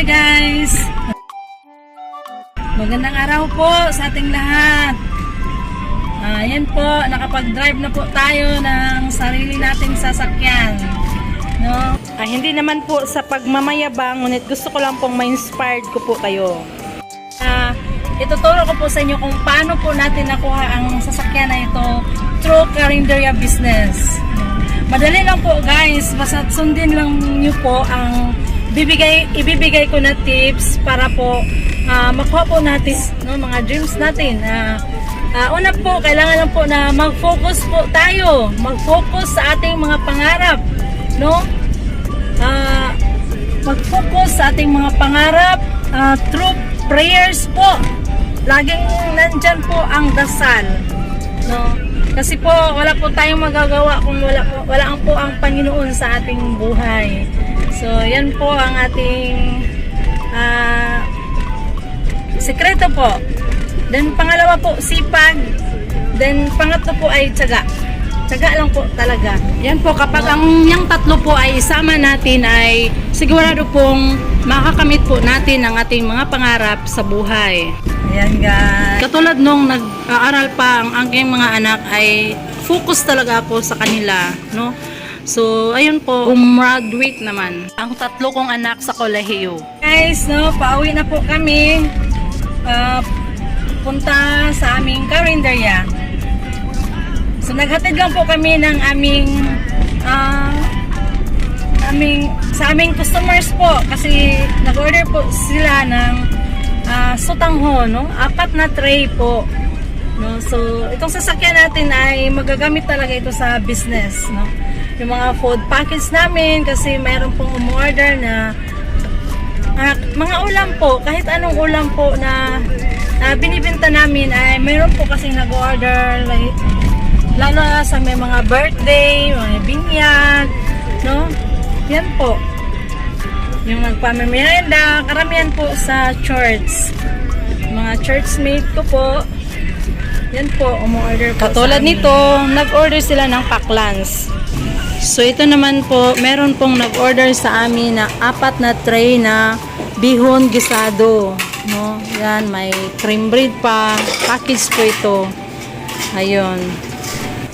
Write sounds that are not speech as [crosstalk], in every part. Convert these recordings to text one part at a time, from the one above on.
Hi guys! Magandang araw po sa ating lahat. Ah, yan po, nakapag-drive na po tayo ng sarili nating sasakyan. No? Ah, hindi naman po sa pagmamayabang, ngunit gusto ko lang pong ma-inspired ko po kayo. Ah, ituturo ko po sa inyo kung paano po natin nakuha ang sasakyan na ito through Carinderia Business. Madali lang po guys, basta sundin lang niyo po ang bibigay ibibigay ko na tips para po ah, makuha po natin no, mga dreams natin. Ah, ah, una po, kailangan lang po na mag-focus po tayo. Mag-focus sa ating mga pangarap. No? Ah, mag-focus sa ating mga pangarap ah, through prayers po. Laging nandyan po ang dasal. No? Kasi po, wala po tayong magagawa kung wala, po, wala po ang Panginoon sa ating buhay. So, yan po ang ating ah, sekreto po. Then, pangalawa po, sipag. Then, pangatlo po ay tiyaga. Tiyaga lang po talaga. Yan po, kapag ang yung tatlo po ay isama natin ay sigurado pong makakamit po natin ang ating mga pangarap sa buhay. Ayan guys. Katulad nung nag-aaral pa ang aking mga anak ay focus talaga ako sa kanila, no? So, ayun po, gumraduate naman. Ang tatlo kong anak sa kolehiyo. Guys, no, pauwi na po kami. Ah, punta sa aming karinderya. So, naghatid lang po kami ng aming ah, aming sa aming customers po kasi nag-order po sila ng ah, sutangho, no? Apat na tray po. No? So, itong sasakyan natin ay magagamit talaga ito sa business, no? Yung mga food package namin kasi mayroon pong umorder na ah, mga ulam po, kahit anong ulam po na ah, binibenta namin ay mayroon po kasi nag-order like, lalo na sa may mga birthday, mga binyag, no? Yan po. Yung nagpamimerienda, karamihan po sa church. Mga churchmate ko po, yan po, umorder po Katulad nito, nag-order sila ng paklans. So ito naman po, meron pong nag-order sa amin na apat na tray na bihon gisado. No? Yan, may cream bread pa. Package po ito. Ayun.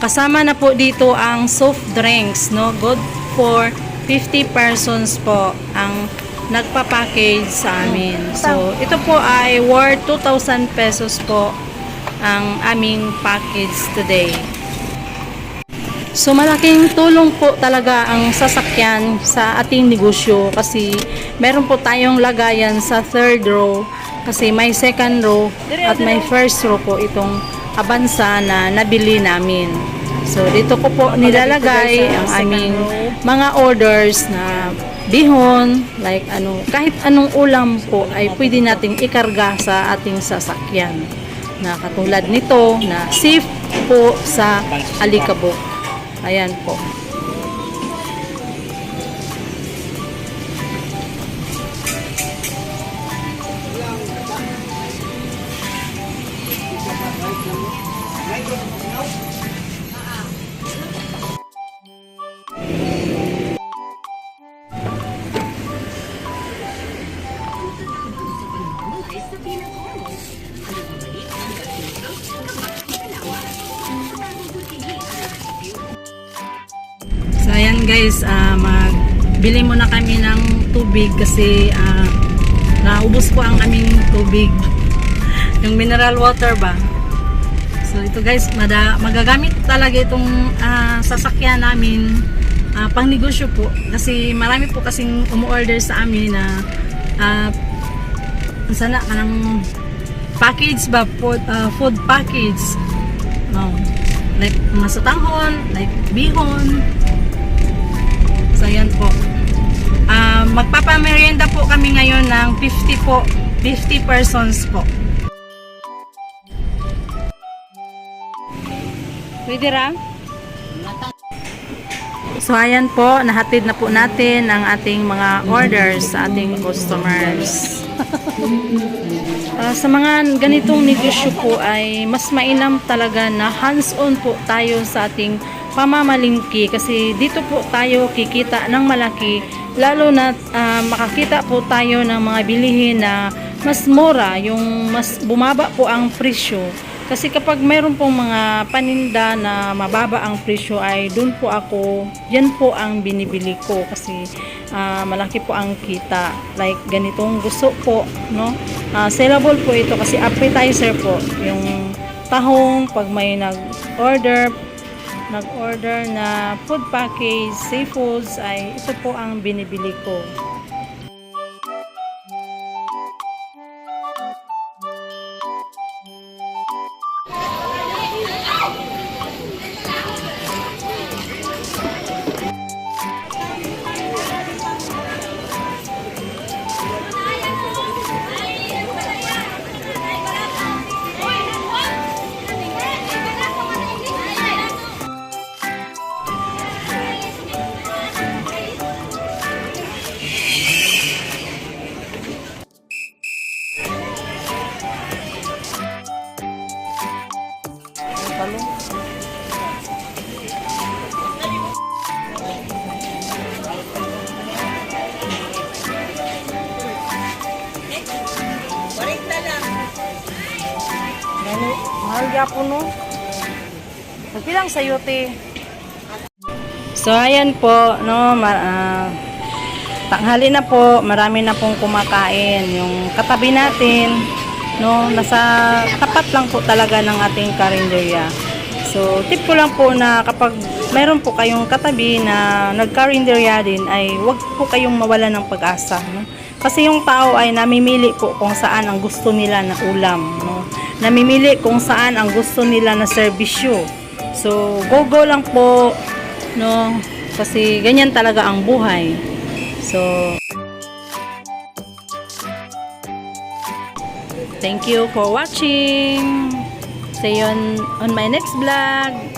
Kasama na po dito ang soft drinks, no? Good for 50 persons po ang nagpa-package sa amin. So, ito po ay worth 2,000 pesos po ang aming package today. So malaking tulong po talaga ang sasakyan sa ating negosyo kasi meron po tayong lagayan sa third row kasi may second row at may first row po itong abansa na nabili namin. So dito ko po nilalagay ang aming mga orders na bihon, like ano, kahit anong ulam po ay pwede nating ikarga sa ating sasakyan. Na katulad nito na safe po sa alikabok. Ayan po. Guys, ah, magbili muna kami ng tubig kasi ah, naubos po ang aming tubig. [laughs] Yung mineral water ba? So ito guys, magagamit talaga itong ah, sasakyan namin ah, pang negosyo po. Kasi marami po kasing umu-order sa amin na ah, sana kanang package ba food, ah, food package oh, like mga sutanghon like bihon so yan po Ah, magpapamerienda po kami ngayon ng 50 po 50 persons po Pwede ra? So ayan po, nahatid na po natin ang ating mga orders sa ating customers. Ah, sa mga ganitong negosyo po ay mas mainam talaga na hands-on po tayo sa ating pamamalingki kasi dito po tayo kikita ng malaki lalo na ah, makakita po tayo ng mga bilihin na mas mura, yung mas bumaba po ang presyo. Kasi kapag mayroon pong mga paninda na mababa ang presyo ay doon po ako, yan po ang binibili ko kasi ah, malaki po ang kita. Like ganitong gusto po, no? Ah, sellable po ito kasi appetizer po. Yung tahong pag may nag-order, nag-order na food package, seafoods ay ito po ang binibili ko. Nani, mahal po no. Magpilang sa yote. So ayan po, no, ma- ah, tanghali na po, marami na pong kumakain. Yung katabi natin, no, nasa tapat lang po talaga ng ating karinderya. So, tip ko lang po na kapag mayroon po kayong katabi na nagkarinderya din ay wag po kayong mawala ng pag-asa, no? Kasi yung tao ay namimili po kung saan ang gusto nila na ulam, no? Namimili kung saan ang gusto nila na serbisyo. So, go-go lang po, no? Kasi ganyan talaga ang buhay. So, thank you for watching. See you on, on my next vlog.